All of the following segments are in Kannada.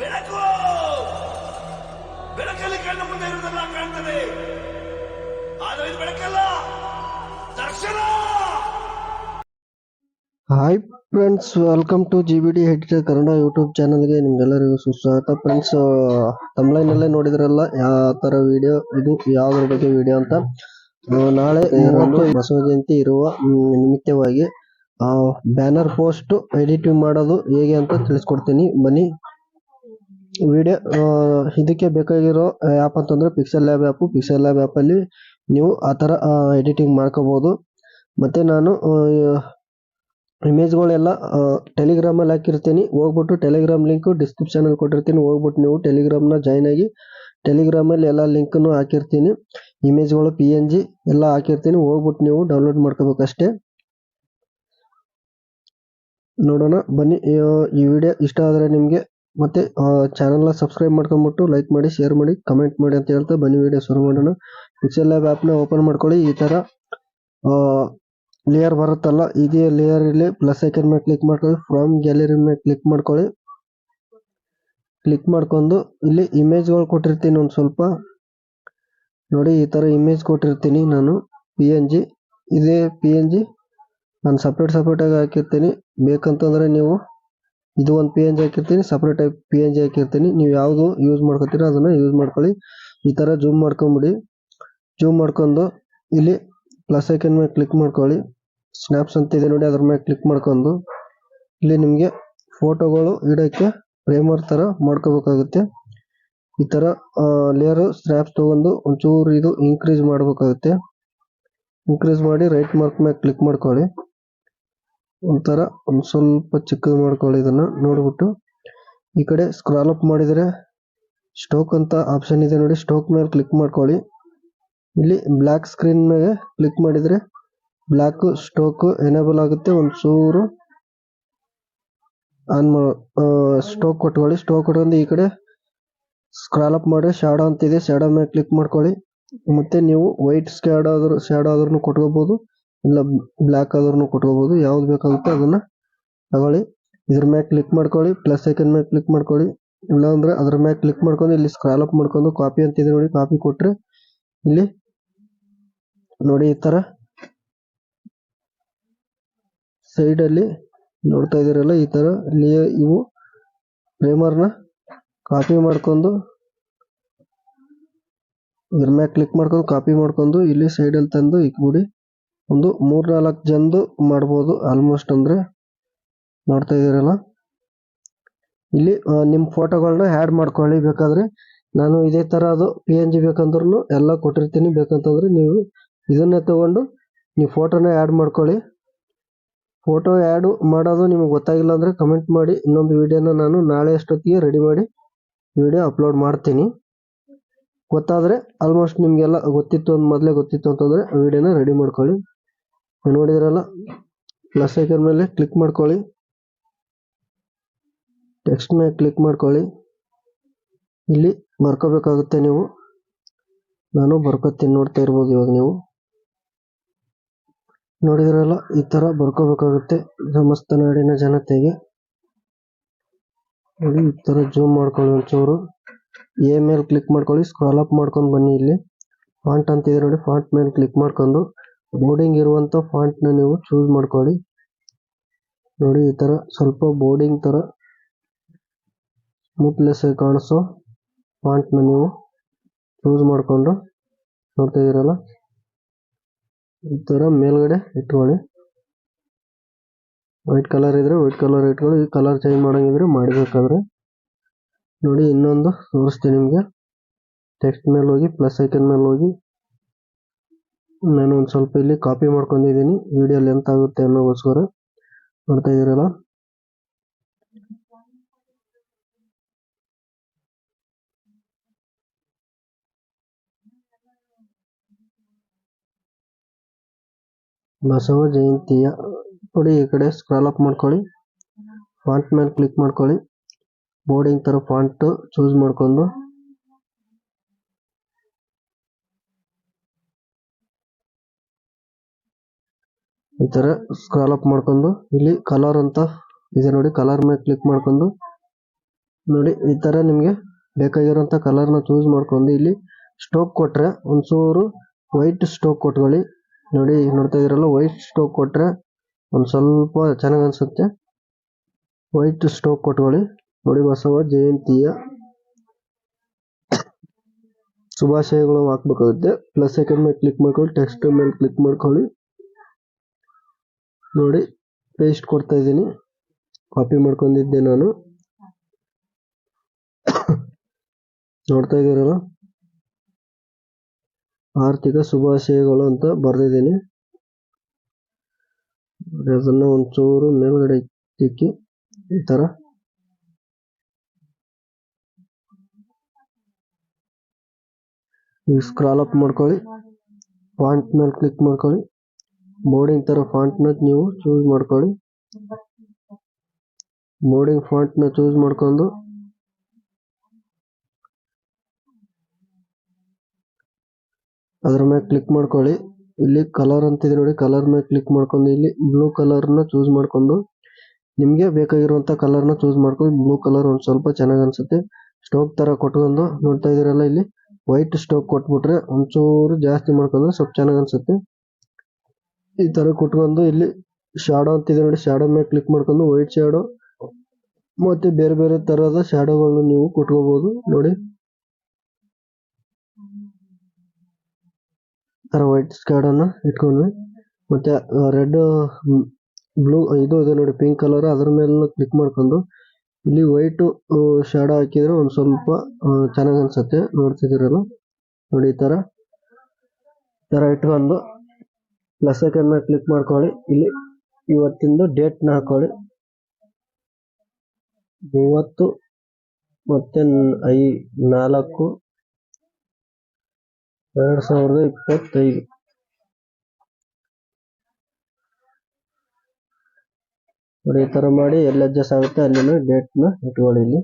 ಬೆಳಕು! ಬೆಳಕಲ್ಲಿ ಕಣ್ಣ ಮುಂದೆ ಕಾಣ್ತದೆ. ಆದರೆ ಇದು ಬೆಳಕಲ್ಲ ದರ್ಶನ hi friends welcome to G B D editor Kannada YouTube ಚಾನಲ್ಗೆ ನಿಮ್ಗೆಲ್ಲರಿಗೂ ಸುಸ್ವಾಗತ. ಫ್ರೆಂಡ್ಸ್ ತಮ್ಲೈನಲ್ಲೇ ನೋಡಿದ್ರಲ್ಲ, ಯಾವ ಥರ ವಿಡಿಯೋ ಇದು ಯಾವ್ದ್ರ ಬಗ್ಗೆ ವಿಡಿಯೋ ಅಂತ. ನಾಳೆ ಬಸವ ಜಯಂತಿ ಇರುವ ನಿಮಿತ್ತವಾಗಿ ಬ್ಯಾನರ್ ಪೋಸ್ಟ್ ಎಡಿಟಿಂಗ್ ಮಾಡೋದು ಹೇಗೆ ಅಂತ ತಿಳಿಸ್ಕೊಡ್ತೀನಿ. ಬನ್ನಿ. ವಿಡಿಯೋ ಇದಕ್ಕೆ ಬೇಕಾಗಿರೋ ಆ್ಯಪ್ ಅಂತಂದರೆ pixel lab app pixel lab ಆ್ಯಪಲ್ಲಿ ನೀವು ಆ ಥರ ಎಡಿಟಿಂಗ್ ಮಾಡ್ಕೋಬೋದು. ಮತ್ತು ನಾನು ಇಮೇಜ್ಗಳೆಲ್ಲ ಟೆಲಿಗ್ರಾಮಲ್ಲಿ ಹಾಕಿರ್ತೀನಿ. ಹೋಗ್ಬಿಟ್ಟು ಟೆಲಿಗ್ರಾಮ್ ಲಿಂಕು ಡಿಸ್ಕ್ರಿಪ್ಷನಲ್ಲಿ ಕೊಟ್ಟಿರ್ತೀನಿ. ಹೋಗ್ಬಿಟ್ಟು ನೀವು ಟೆಲಿಗ್ರಾಮ್ನ ಜಾಯ್ನ್ ಆಗಿ ಟೆಲಿಗ್ರಾಮಲ್ಲಿ ಎಲ್ಲ ಲಿಂಕನ್ನು ಹಾಕಿರ್ತೀನಿ. ಇಮೇಜ್ಗಳು ಪಿ ಎನ್ ಜಿ ಎಲ್ಲ ಹಾಕಿರ್ತೀನಿ. ಹೋಗ್ಬಿಟ್ಟು ನೀವು ಡೌನ್ಲೋಡ್ ಮಾಡ್ಕೋಬೇಕಷ್ಟೇ ನೋಡೋಣ, ಬನ್ನಿ. ಈ ವಿಡಿಯೋ ಇಷ್ಟ ಆದರೆ ನಿಮಗೆ ಮತ್ತೆ ಚಾನಲ್ನ ಸಬ್ಸ್ಕ್ರೈಬ್ ಮಾಡ್ಕೊಂಬಿಟ್ಟು ಲೈಕ್ ಮಾಡಿ ಶೇರ್ ಮಾಡಿ ಕಮೆಂಟ್ ಮಾಡಿ ಅಂತ ಹೇಳ್ತಾ ಬನ್ನಿ ವಿಡಿಯೋ ಶುರು ಮಾಡೋಣ. ಪಿಕ್ಸೆಲ್ ಲ್ಯಾಬ್ ಆ್ಯಪ್ನ ಓಪನ್ ಮಾಡ್ಕೊಳ್ಳಿ, ಈ ಥರ ಲೇಯರ್ ಬರುತ್ತಲ್ಲ, ಇದೇ ಲೇಯರ್ ಇಲ್ಲಿ ಪ್ಲಸ್ ಐಕನ್ ಮೇಲೆ ಕ್ಲಿಕ್ ಮಾಡ್ಕೊಳ್ಳಿ ಫ್ರಮ್ ಗ್ಯಾಲರಿ ಮೇಲೆ ಕ್ಲಿಕ್ ಮಾಡ್ಕೊಳ್ಳಿ. ಕ್ಲಿಕ್ ಮಾಡ್ಕೊಂಡು, ಇಲ್ಲಿ ಇಮೇಜ್ಗಳು ಕೊಟ್ಟಿರ್ತೀನಿ ಒಂದು ಸ್ವಲ್ಪ. ನೋಡಿ, ಈ ಥರ ಇಮೇಜ್ ಕೊಟ್ಟಿರ್ತೀನಿ ನಾನು ಪಿ ಎನ್ ಜಿ ಇದೇ ಪಿ ಎನ್ ಜಿ ನಾನು ಸಪ್ರೇಟ್ ಸಪ್ರೇಟಾಗಿ ಹಾಕಿರ್ತೀನಿ. ಬೇಕಂತಂದರೆ ನೀವು ಇದು ಒಂದು ಪಿ ಎನ್ ಜಿ ಹಾಕಿರ್ತೀನಿ ಸಪ್ರೇಟ್ ಆಗಿ ಪಿ ಎನ್ ಜಿ ಹಾಕಿರ್ತೀನಿ. ನೀವು ಯಾವುದು ಯೂಸ್ ಮಾಡ್ಕೊತೀರ ಅದನ್ನ ಯೂಸ್ ಮಾಡ್ಕೊಳ್ಳಿ. ಈ ತರ ಜೂಮ್ ಮಾಡ್ಕೊಂಬಿಡಿ. ಜೂಮ್ ಮಾಡ್ಕೊಂಡು ಇಲ್ಲಿ ಪ್ಲಸ್ ಐಕನ್ ಮೇಲೆ ಕ್ಲಿಕ್ ಮಾಡ್ಕೊಳ್ಳಿ. ಸ್ನ್ಯಾಪ್ಸ್ ಅಂತ ಇದೆ ನೋಡಿ, ಅದ್ರ ಮೇಲೆ ಕ್ಲಿಕ್ ಮಾಡ್ಕೊಂಡು. ಇಲ್ಲಿ ನಿಮಗೆ ಫೋಟೋಗಳು ಇಡೋಕ್ಕೆ ಫ್ರೇಮರ್ ಥರ ಮಾಡ್ಕೋಬೇಕಾಗುತ್ತೆ. ಈ ಥರ ಲೇಯರು ಸ್ನ್ಯಾಪ್ಸ್ ತೊಗೊಂಡು ಒಂಚೂರು ಇದು ಇನ್ಕ್ರೀಸ್ ಮಾಡಬೇಕಾಗುತ್ತೆ. ಇನ್ಕ್ರೀಸ್ ಮಾಡಿ ರೈಟ್ ಮಾರ್ಕ್ ಮೇಲೆ ಕ್ಲಿಕ್ ಮಾಡ್ಕೊಳ್ಳಿ. ಒಂಥರ ಒಂದು ಸ್ವಲ್ಪ ಚಿಕ್ಕದು ಮಾಡ್ಕೊಳ್ಳಿ ಇದನ್ನ ನೋಡ್ಬಿಟ್ಟು. ಈ ಕಡೆ ಸ್ಕ್ರಾಲ್ ಅಪ್ ಮಾಡಿದರೆ ಸ್ಟೋಕ್ ಅಂತ ಆಪ್ಷನ್ ಇದೆ ನೋಡಿ ಸ್ಟೋಕ್ ಮೇಲೆ ಕ್ಲಿಕ್ ಮಾಡ್ಕೊಳ್ಳಿ. ಇಲ್ಲಿ ಬ್ಲ್ಯಾಕ್ ಸ್ಕ್ರೀನ್ ಮೇಲೆ ಕ್ಲಿಕ್ ಮಾಡಿದರೆ ಬ್ಲ್ಯಾಕ್ ಸ್ಟೋಕ್ ಎನೇಬಲ್ ಆಗುತ್ತೆ, ಒಂದು ಒಂಚೂರು ಆನ್ ಸ್ಟೋಕ್ ಕೊಟ್ಕೊಳ್ಳಿ. ಸ್ಟೋಕ್ ಕೊಟ್ಕೊಂಡು ಈ ಕಡೆ ಸ್ಕ್ರಾಲ್ ಅಪ್ ಮಾಡಿ ಶಾಡೋ ಅಂತಿದೆ ಶಾಡೋ ಮೇಲೆ ಕ್ಲಿಕ್ ಮಾಡ್ಕೊಳ್ಳಿ. ಮತ್ತೆ ನೀವು ವೈಟ್ ಸ್ಕ್ಯಾಡ್ ಆದ್ರೂ ಶಾಡೋ ಆದ್ರೂ ಕೊಟ್ಕೋಬಹುದು ಇಲ್ಲ ಬ್ಲ್ಯಾಕ್ ಆದ್ರೂ ಕೊಟ್ಕೋಬಹುದು ಯಾವ್ದು ಬೇಕಾಗುತ್ತೆ ಅದನ್ನ ತಗೊಳ್ಳಿ. ಇದ್ರ ಮೇಲೆ ಕ್ಲಿಕ್ ಮಾಡ್ಕೊಳ್ಳಿ. ಪ್ಲಸ್ ಐಕನ್ ಮೇಲೆ ಕ್ಲಿಕ್ ಮಾಡ್ಕೊಳ್ಳಿ. ಇಲ್ಲಾಂದ್ರೆ ಅದ್ರ ಮೇಲೆ ಕ್ಲಿಕ್ ಮಾಡ್ಕೊಂಡು ಇಲ್ಲಿ ಸ್ಕ್ರಾಲ್ ಅಪ್ ಮಾಡ್ಕೊಂಡು ಕಾಪಿ ಅಂತಿದೆ ನೋಡಿ ಕಾಪಿ ಕೊಟ್ರೆ ಇಲ್ಲಿ ನೋಡಿ ಈ ತರ ಸೈಡ್ ಅಲ್ಲಿ ನೋಡ್ತಾ ಇದೀರಲ್ಲ ಈ ತರ ಇವು ಫ್ರೇಮರ್ನ ಕಾಪಿ ಮಾಡ್ಕೊಂಡು ಇದ್ರ ಮ್ಯಾಗ ಕ್ಲಿಕ್ ಮಾಡ್ಕೊಂಡು ಕಾಪಿ ಮಾಡ್ಕೊಂಡು ಇಲ್ಲಿ ಸೈಡ್ ಅಲ್ಲಿ ತಂದು ಇಕ್ಬಿಡಿ. ಒಂದು ಮೂರ್ನಾಲ್ಕು ಜನದು ಮಾಡ್ಬೋದು ಆಲ್ಮೋಸ್ಟ್ ಅಂದ್ರೆ ನೋಡ್ತಾ ಇದ್ದೀರಲ್ಲ. ಇಲ್ಲಿ ನಿಮ್ಮ ನಿಮ್ ಫೋಟೋಗಳನ್ನ ಆ್ಯಡ್ ಮಾಡ್ಕೊಳ್ಳಿ. ಬೇಕಾದ್ರೆ ನಾನು ಇದೇ ಥರ ಅದು ಪಿ ಎನ್ ಜಿ ಬೇಕಂದ್ರೂ ಎಲ್ಲ ಕೊಟ್ಟಿರ್ತೀನಿ. ಬೇಕಂತಂದರೆ ನೀವು ಇದನ್ನೇ ತಗೊಂಡು ನೀವು ಫೋಟೋನ ಆ್ಯಡ್ ಮಾಡ್ಕೊಳ್ಳಿ. ಫೋಟೋ ಆ್ಯಡ್ ಮಾಡೋದು ನಿಮಗೆ ಗೊತ್ತಾಗಿಲ್ಲ ಅಂದ್ರೆ ಕಮೆಂಟ್ ಮಾಡಿ. ಇನ್ನೊಂದು ವಿಡಿಯೋನ ನಾನು ನಾಳೆ ಅಷ್ಟೊತ್ತಿಗೆ ರೆಡಿ ಮಾಡಿ ವಿಡಿಯೋ ಅಪ್ಲೋಡ್ ಮಾಡ್ತೀನಿ. ಗೊತ್ತಾದ್ರೆ ಆಲ್ಮೋಸ್ಟ್ ನಿಮಗೆಲ್ಲ ಗೊತ್ತಿತ್ತು ಅಂದ ಮೊದಲೇ ಗೊತ್ತಿತ್ತು ಅಂತಂದರೆ ವೀಡಿಯೋನ ರೆಡಿ ಮಾಡ್ಕೊಳ್ಳಿ. ನೋಡಿದ್ರಲ್ಲ? ಪ್ಲಸ್ ಐಕನ್ ಮೇಲೆ ಕ್ಲಿಕ್ ಮಾಡ್ಕೊಳ್ಳಿ. ಟೆಕ್ಸ್ಟ್ ಮೇಲೆ ಕ್ಲಿಕ್ ಮಾಡ್ಕೊಳ್ಳಿ. ಇಲ್ಲಿ ಬರ್ಕೋಬೇಕಾಗುತ್ತೆ ನೀವು. ನಾನು ಬರ್ಕೋತೀನಿ ನೋಡ್ತಾ ಇರ್ಬೋದು ಇವಾಗ ನೀವು. ನೋಡಿದ್ರಲ್ಲ? ಈ ಥರ ಬರ್ಕೋಬೇಕಾಗುತ್ತೆ ಸಮಸ್ತ ನಾಡಿನ ಜನತೆಗೆ. ನೋಡಿ, ಈ ಥರ ಜೂಮ್ ಮಾಡ್ಕೊಳ್ಳಿ ಒಂಚೂರು. ಎ ಮೇಲೆ ಕ್ಲಿಕ್ ಮಾಡ್ಕೊಳ್ಳಿ ಸ್ಕ್ರಾಲ್ ಅಪ್ ಮಾಡ್ಕೊಂಡು ಬನ್ನಿ ಇಲ್ಲಿ. ಫಾಂಟ್ ಅಂತ ಇದೆ ನೋಡಿ ಫಾಂಟ್ ಮೇಲೆ ಕ್ಲಿಕ್ ಮಾಡ್ಕೊಂಡು. ಬೋರ್ಡಿಂಗ್ ಇರುವಂತ ಫಾಂಟ್ನ ನೀವು ಚೂಸ್ ಮಾಡ್ಕೊಳ್ಳಿ. ನೋಡಿ, ಈ ತರ ಸ್ವಲ್ಪ ಬೋರ್ಡಿಂಗ್ ತರ ಸ್ಮೂತ್ಲೆಸ್ ಆಗಿ ಕಾಣಿಸೋ ಫಾಂಟ್ನ ನೀವು ಚೂಸ್ ಮಾಡ್ಕೊಂಡು ನೋಡ್ತಾ ಇದೀರಲ್ಲ ಈ ತರ ಮೇಲ್ಗಡೆ ಇಟ್ಕೊಳ್ಳಿ. ವೈಟ್ ಕಲರ್ ಇದ್ರೆ ವೈಟ್ ಕಲರ್ ಇಟ್ಕೊಳ್ಳಿ. ಈ ಕಲರ್ ಚೇಂಜ್ ಮಾಡಂಗಿದ್ರೆ ಮಾಡಬೇಕಾದ್ರೆ. ನೋಡಿ, ಇನ್ನೊಂದು ತೋರಿಸ್ತೀನಿ ನಿಮಗೆ. ಟೆಕ್ಸ್ಟ್ ಮೇಲೆ ಹೋಗಿ ಪ್ಲಸ್ ಐಕನ್ ಮೇಲೆ ಹೋಗಿ. ನಾನು ಒಂದು ಸ್ವಲ್ಪ ಇಲ್ಲಿ ಕಾಪಿ ಮಾಡ್ಕೊಂಡಿದ್ದೀನಿ. ವಿಡಿಯೋ ಲೆಂತ್ ಆಗುತ್ತೆ ಅನ್ನೋಗೋಸ್ಕರ ನೋಡ್ತಾ ಇದ್ದೀರಲ್ಲ ಬಸವ ಜಯಂತಿಯ. ನೋಡಿ, ಈ ಕಡೆ ಸ್ಕ್ರಾಲ್ ಅಪ್ ಮಾಡ್ಕೊಳ್ಳಿ. ಫಾಂಟ್ ಮೇಲೆ ಕ್ಲಿಕ್ ಮಾಡ್ಕೊಳ್ಳಿ. ಬೋರ್ಡಿಂಗ್ ತರ ಫಾಂಟ್ ಚೂಸ್ ಮಾಡ್ಕೊಂಡು. ಈ ತರ ಸ್ಕ್ರಾಲ್ ಅಪ್ ಮಾಡ್ಕೊಂಡು, ಇಲ್ಲಿ ಕಲರ್ ಅಂತ ಇದೆ ನೋಡಿ ಕಲರ್ ಮೇಲೆ ಕ್ಲಿಕ್ ಮಾಡ್ಕೊಂಡು, ನೋಡಿ ಈ ತರ ನಿಮ್ಗೆ ಕಲರ್ನ ಚೂಸ್ ಮಾಡ್ಕೊಂಡು, ಇಲ್ಲಿ ಸ್ಟೋಕ್ ಕೊಟ್ರೆ ಒಂಚೂರು ವೈಟ್ ಸ್ಟೋಕ್ ಕೊಟ್ಕೊಳ್ಳಿ. ನೋಡಿ ನೋಡ್ತಾ ಇದೀರಲ್ಲ ವೈಟ್ ಸ್ಟೋಕ್ ಕೊಟ್ರೆ ಒಂದ್ ಸ್ವಲ್ಪ ಚೆನ್ನಾಗಿ ಅನ್ಸುತ್ತೆ. ವೈಟ್ ಸ್ಟೋಕ್ ಕೊಟ್ಕೊಳ್ಳಿ. ನೋಡಿ, ಬಸವ ಜಯಂತಿಯ ಶುಭಾಶಯಗಳು ಹಾಕ್ಬೇಕಾಗುತ್ತೆ. ಪ್ಲಸ್ ಸೆಕೆಂಡ್ ಮೇಲೆ ಕ್ಲಿಕ್ ಮಾಡ್ಕೊಳ್ಳಿ ಟೆಕ್ಸ್ಟ್ ಮೇಲೆ ಕ್ಲಿಕ್ ಮಾಡ್ಕೊಳ್ಳಿ. ನೋಡಿ ಪೇಸ್ಟ್ ಕೊಡ್ತಾ ಇದ್ದೀನಿ. ಕಾಪಿ ಮಾಡ್ಕೊಂಡಿದ್ದೆ ನಾನು. ನೋಡ್ತಾ ಇದ್ದೀರಲ್ಲ? ಆರ್ಥಿಕ ಶುಭಾಶಯಗಳು ಅಂತ ಬರೆದಿದ್ದೀನಿ. ಅದನ್ನ ಒಂಚೂರು ಮೇಲ್ಗಡೆ ತಿಕ್ಕಿ ಈ ತರ. ಈಗ ಸ್ಕ್ರಾಲ್ ಅಪ್ ಮಾಡ್ಕೊಳ್ಳಿ. ಪಾಯಿಂಟ್ ಮೇಲೆ ಕ್ಲಿಕ್ ಮಾಡ್ಕೊಳ್ಳಿ. ಬೋರ್ಡಿಂಗ್ ತರ ಫಾಂಟ್ನ ನೀವು ಚೂಸ್ ಮಾಡ್ಕೊಳ್ಳಿ. ಬೋರ್ಡಿಂಗ್ ಫಾಂಟ್ನ ಚೂಸ್ ಮಾಡ್ಕೊಂಡು. ಅದ್ರ ಮೇಲೆ ಕ್ಲಿಕ್ ಮಾಡ್ಕೊಳ್ಳಿ. ಇಲ್ಲಿ ಕಲರ್ ಅಂತಿದೆ ನೋಡಿ ಕಲರ್ ಮೇಲೆ ಕ್ಲಿಕ್ ಮಾಡ್ಕೊಂಡು ಇಲ್ಲಿ ಬ್ಲೂ ಕಲರ್ನ ಚೂಸ್ ಮಾಡ್ಕೊಂಡು. ನಿಮಗೆ ಬೇಕಾಗಿರುವಂತ ಕಲರ್ನ ಚೂಸ್ ಮಾಡ್ಕೊಂಡು ಬ್ಲೂ ಕಲರ್ ಒಂದ್ ಸ್ವಲ್ಪ ಚೆನ್ನಾಗಿ ಅನ್ಸುತ್ತೆ. ಸ್ಟೋಕ್ ತರ ಕೊಟ್ಕೊಂಡು ನೋಡ್ತಾ ಇದೀರಲ್ಲ ಇಲ್ಲಿ ವೈಟ್ ಸ್ಟೋಕ್ ಕೊಟ್ಬಿಟ್ರೆ ಒಂಚೂರು ಜಾಸ್ತಿ ಮಾಡ್ಕೊಂಡ್ರೆ ಸ್ವಲ್ಪ ಚೆನ್ನಾಗಿ ಅನ್ಸುತ್ತೆ. ಈ ತರ ಕುಟ್ಕೊಂಡು ಇಲ್ಲಿ ಶಾಡೋ ಅಂತಿದೆ ನೋಡಿ ಶಾಡೋ ಮೇಲೆ ಕ್ಲಿಕ್ ಮಾಡ್ಕೊಂಡು ವೈಟ್ ಶಾಡೋ ಮತ್ತೆ ಬೇರೆ ಬೇರೆ ತರಹದ ಶ್ಯಾಡೋಗಳು ನೀವು ಕುಟ್ಕೋಬಹುದು ನೋಡಿ. ತರ ವೈಟ್ ಸ್ಕ್ಯಾಡನ್ನ ಇಟ್ಕೊಂಡ್ವಿ. ಮತ್ತೆ ರೆಡ್ ಬ್ಲೂ ಇದು ಇದೆ ನೋಡಿ ಪಿಂಕ್ ಕಲರ್ ಅದ್ರ ಮೇಲೆ ಕ್ಲಿಕ್ ಮಾಡ್ಕೊಂಡು ಇಲ್ಲಿ ವೈಟ್ ಶಾಡೋ ಹಾಕಿದ್ರೆ ಒಂದ್ ಸ್ವಲ್ಪ ಚೆನ್ನಾಗಿ ಅನ್ಸುತ್ತೆ. ನೋಡ್ತಿದಿರಲ್ಲ ನೋಡಿ, ಈ ತರ. ತರ ಇಟ್ಕೊಂಡು ಪ್ಲಸ್ ಐಕನ್ ಮೇಲೆ ಕ್ಲಿಕ್ ಮಾಡ್ಕೊಳ್ಳಿ. ಇಲ್ಲಿ ಇವತ್ತಿಂದು ಡೇಟ್ನ ಹಾಕೊಳ್ಳಿ. ಮೂವತ್ತು ಮತ್ತೆ ಐ ನಾಲ್ಕು ಎರಡು ಸಾವಿರದ ಇಪ್ಪತ್ತೈದು. ನೋಡಿ, ಈ ಥರ ಮಾಡಿ, ಎಲ್ಲಿ ಅಡ್ಜಸ್ಟ್ ಆಗುತ್ತೆ ಅಲ್ಲಿನ ಡೇಟ್ನ ಇಟ್ಕೊಳ್ಳಿ ಇಲ್ಲಿ.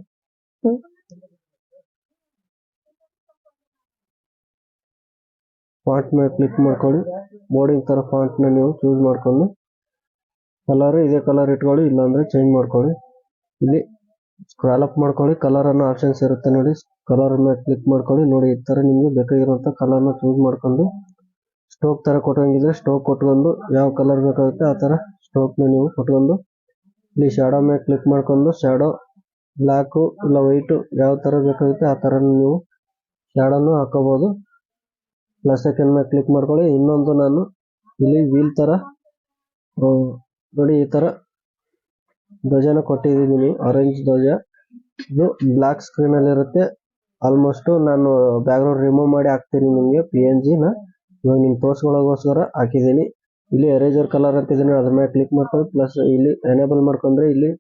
ಫಾಂಟ್ ಮೇಲೆ ಕ್ಲಿಕ್ ಮಾಡ್ಕೊಳ್ಳಿ. ಬೋರ್ಡಿಂಗ್ ಥರ ಫಾಂಟ್ನ ನೀವು ಚೂಸ್ ಮಾಡ್ಕೊಂಡು. ಕಲರ್ ಇದೇ ಕಲರ್ ಇಟ್ಕೊಳ್ಳಿ, ಇಲ್ಲಾಂದರೆ ಚೇಂಜ್ ಮಾಡ್ಕೊಳ್ಳಿ. ಇಲ್ಲಿ ಸ್ಕ್ರಾಲ್ ಅಪ್ ಮಾಡ್ಕೊಳ್ಳಿ. ಕಲರ್ ಅನ್ನೋ ಆಪ್ಷನ್ಸ್ ಇರುತ್ತೆ ನೋಡಿ. ಕಲರ್ ಮೇಲೆ ಕ್ಲಿಕ್ ಮಾಡ್ಕೊಳ್ಳಿ. ನೋಡಿ, ಈ ತರ ನಿಮಗೆ ಬೇಕಾಗಿರುವಂಥ ಕಲರ್ನ ಚೂಸ್ ಮಾಡ್ಕೊಂಡು. ಸ್ಟೋಕ್ ತರ ಕೊಟ್ಟಂಗಿದ್ರೆ ಸ್ಟೋಕ್ ಕೊಟ್ಕೊಂಡು, ಯಾವ ಕಲರ್ ಬೇಕಾಗುತ್ತೆ ಆ ತರ ಸ್ಟೋಕ್ನ ನೀವು ಕೊಟ್ಕೊಂಡು. ಇಲ್ಲಿ ಶ್ಯಾಡೋ ಮೇಲೆ ಕ್ಲಿಕ್ ಮಾಡ್ಕೊಂಡು ಶ್ಯಾಡೋ ಬ್ಲಾಕ್ ಇಲ್ಲ ವೈಟ್ ಯಾವ ತರ ಬೇಕಾಗುತ್ತೆ ಆ ಥರ ನೀವು ಶ್ಯಾಡೋನು ಹಾಕೋಬಹುದು ಪ್ಲಸ್ ಐಕನ್ ಮೇಲೆ ಕ್ಲಿಕ್ ಮಾಡ್ಕೊಳ್ಳಿ. ಇನ್ನೊಂದು ನಾನು ಇಲ್ಲಿ ವೀಲ್ ತರ ಆ, ನೋಡಿ ಈ ತರ ಧ್ವಜನ ಕೊಟ್ಟಿದ್ದೀನಿ. ಆರೆಂಜ್ ಧ್ವಜ. ಇದು ಬ್ಲಾಕ್ ಸ್ಕ್ರೀನ್ ಅಲ್ಲಿ ಇರುತ್ತೆ. ಆಲ್ಮೋಸ್ಟ್ ನಾನು ಬ್ಯಾಕ್ಗ್ರೌಂಡ್ ರಿಮೂವ್ ಮಾಡಿ ಹಾಕ್ತೀನಿ ನಿಮಗೆ ಪಿ ಎನ್ ಜಿ ನ. ಇವಾಗ ನಿಮ್ಗೆ ತೋರ್ಸ್ಕೊಳ್ಳೋಗೋಸ್ಕರ ಹಾಕಿದ್ದೀನಿ. ಇಲ್ಲಿ ಎರೇಜರ್ ಕಲರ್ ಅಂತಿದ್ದೀನಿ ಅದ್ರ ಮೇಲೆ ಕ್ಲಿಕ್ ಮಾಡ್ಕೊಂಡು ಪ್ಲಸ್ ಇಲ್ಲಿ ಎನೇಬಲ್ ಮಾಡ್ಕೊಂಡ್ರೆ ಇಲ್ಲಿ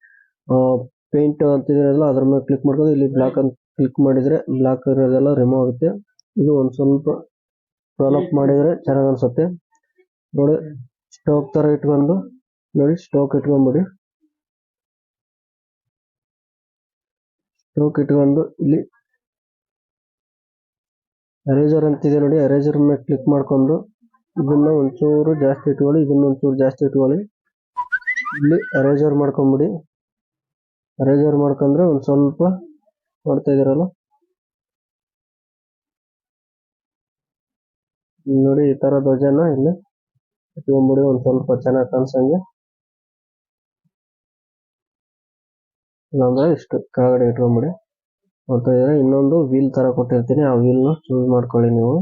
ಪೇಂಟ್ ಅಂತಿದ್ರಲ್ಲ ಅದ್ರ ಮೇಲೆ ಕ್ಲಿಕ್ ಮಾಡ್ಕೊಂಡು ಇಲ್ಲಿ ಬ್ಲಾಕ್ ಅಂತ ಕ್ಲಿಕ್ ಮಾಡಿದ್ರೆ ಬ್ಲಾಕ್ ಇರೋದೆಲ್ಲ ರಿಮೂವ್ ಆಗುತ್ತೆ. ಇದು ಒಂದು ಸ್ವಲ್ಪ ಡೆವಲಪ್ ಮಾಡಿದ್ರೆ ಚೆನ್ನಾಗ್ ಅನ್ಸುತ್ತೆ. ನೋಡಿ ಸ್ಟೋಕ್ ತರ ಇಟ್ಕೊಂಡು, ನೋಡಿ ಸ್ಟೋಕ್ ಇಟ್ಕೊಂಡ್ಬಿಡಿ ಸ್ಟೋಕ್ ಇಟ್ಕೊಂಡು, ಇಲ್ಲಿ ಎರೇಜರ್ ಅಂತಿದೆ ನೋಡಿ ಎರೇಜರ್ ಮೇಲೆ ಕ್ಲಿಕ್ ಮಾಡ್ಕೊಂಡು, ಇದನ್ನ ಒಂಚೂರು ಜಾಸ್ತಿ ಇಟ್ಕೊಳ್ಳಿ, ಇದನ್ನ ಒಂಚೂರು ಜಾಸ್ತಿ ಇಟ್ಕೊಳ್ಳಿ. ಇಲ್ಲಿ ಎರೇಜರ್ ಮಾಡ್ಕೊಂಬಿಡಿ. ಎರೇಜರ್ ಮಾಡ್ಕೊಂಡ್ರೆ ಒಂದ್ ಸ್ವಲ್ಪ ನೋಡ್ತಾ ಇದೀರಲ್ಲ? ನೋಡಿ, ಈ ತರ ಧ್ವಜನ ಇಲ್ಲಿ ಇಟ್ಕೊಂಬಿಡಿ, ಒಂದ್ ಸ್ವಲ್ಪ ಚೆನ್ನಾಗಿ ಕಾಣಿಸಂಗೆ. ಇಲ್ಲಾಂದ್ರೆ ಇಷ್ಟು ಕೆಳಗಡೆ ಇಟ್ಕೊಂಡ್ಬಿಡಿ ಇದ್ರೆ ಇನ್ನೊಂದು ವೀಲ್ ತರ ಕೊಟ್ಟಿರ್ತೀನಿ, ಆ ವೀಲ್ನ ಚೂಸ್ ಮಾಡ್ಕೊಳ್ಳಿ ನೀವು.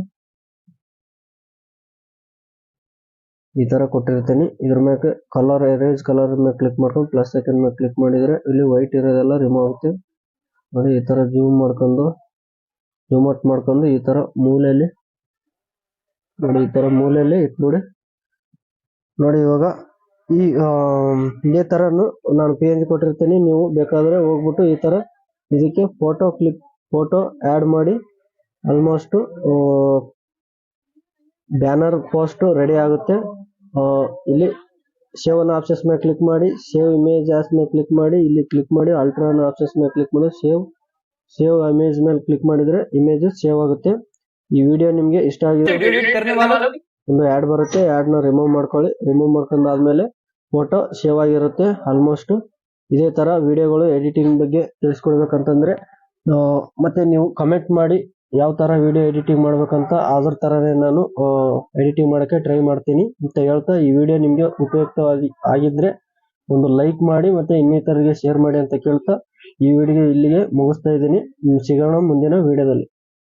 ಈ ತರ ಕೊಟ್ಟಿರ್ತೀನಿ. ಇದ್ರ ಮೇಲೆ ಕಲರ್ ಎರೇಜ್ ಕಲರ್ ಮೇಲೆ ಕ್ಲಿಕ್ ಮಾಡ್ಕೊಂಡು ಪ್ಲಸ್ ಸೆಕೆಂಡ್ ಮೇಲೆ ಕ್ಲಿಕ್ ಮಾಡಿದ್ರೆ ಇಲ್ಲಿ ವೈಟ್ ಇರೋದೆಲ್ಲ ರಿಮೂವ್ ಆಗುತ್ತೆ. ನೋಡಿ, ಈ ತರ ಜೂಮ್ ಮಾಡ್ಕೊಂಡು ಜೂಮ್ ಔಟ್ ಮಾಡ್ಕೊಂಡು ಈ ತರ ಮೂಲೆಯಲ್ಲಿ ನೋಡಿ, ಈ ತರ ಮೂಲೆಯಲ್ಲಿ ಇಟ್ಬಿಡಿ. ನೋಡಿ, ಇವಾಗ ಈ ಇದೇ ತರನು ನಾನು ಪಿ ಎನ್ ಜಿ ಕೊಟ್ಟಿರ್ತೀನಿ. ನೀವು ಬೇಕಾದ್ರೆ ಹೋಗ್ಬಿಟ್ಟು ಈ ತರ ಇದಕ್ಕೆ ಫೋಟೋ ಕ್ಲಿಕ್ ಫೋಟೋ ಆಡ್ ಮಾಡಿ ಆಲ್ಮೋಸ್ಟ್ ಬ್ಯಾನರ್ ಪೋಸ್ಟ್ ರೆಡಿ ಆಗುತ್ತೆ. ಇಲ್ಲಿ ಸೇವ್ ಅನ್ನೋ ಆಪ್ಷನ್ಸ್ ಮೇಲೆ ಕ್ಲಿಕ್ ಮಾಡಿ ಸೇವ್ ಇಮೇಜ್ ಆಸ್ ಮೇಲೆ ಕ್ಲಿಕ್ ಮಾಡಿ, ಇಲ್ಲಿ ಕ್ಲಿಕ್ ಮಾಡಿ ಅಲ್ಟ್ರಾ ಆಪ್ಷನ್ಸ್ ಮೇಲೆ ಕ್ಲಿಕ್ ಮಾಡಿ ಸೇವ್ ಸೇವ್ ಇಮೇಜ್ ಮೇಲೆ ಕ್ಲಿಕ್ ಮಾಡಿದ್ರೆ ಇಮೇಜ್ ಸೇವ್ ಆಗುತ್ತೆ. ಈ ವಿಡಿಯೋ ನಿಮ್ಗೆ ಇಷ್ಟ ಆಗಿದೆ ಒಂದು ಆ್ಯಡ್ ಬರುತ್ತೆ ಆ್ಯಡ್ನ ರಿಮೂವ್ ಮಾಡ್ಕೊಳ್ಳಿ. ರಿಮೂವ್ ಮಾಡ್ಕೊಂಡಾದ್ಮೇಲೆ ಫೋಟೋ ಸೇವ್ ಆಗಿರುತ್ತೆ ಆಲ್ಮೋಸ್ಟ್ ಇದೇ ತರ ವಿಡಿಯೋಗಳು ಎಡಿಟಿಂಗ್ ಬಗ್ಗೆ ತಿಳಿಸ್ಕೊಡ್ಬೇಕಂತಂದ್ರೆ ಮತ್ತೆ ನೀವು ಕಮೆಂಟ್ ಮಾಡಿ ಯಾವ ತರ ವಿಡಿಯೋ ಎಡಿಟಿಂಗ್ ಮಾಡ್ಬೇಕಂತ ಅದ್ರ ತರನೇ ನಾನು ಎಡಿಟಿಂಗ್ ಮಾಡೋಕ್ಕೆ ಟ್ರೈ ಮಾಡ್ತೀನಿ ಅಂತ ಹೇಳ್ತಾ ಈ ವಿಡಿಯೋ ನಿಮಗೆ ಉಪಯುಕ್ತವಾಗಿ ಆಗಿದ್ರೆ ಒಂದು ಲೈಕ್ ಮಾಡಿ ಮತ್ತೆ ಇನ್ನಿತರಿಗೆ ಶೇರ್ ಮಾಡಿ ಅಂತ ಕೇಳ್ತಾ ಈ ವಿಡಿಯೋ ಇಲ್ಲಿಗೆ ಮುಗಿಸ್ತಾ ಇದ್ದೀನಿ. ಸಿಗೋಣ ಮುಂದಿನ ವಿಡಿಯೋದಲ್ಲಿ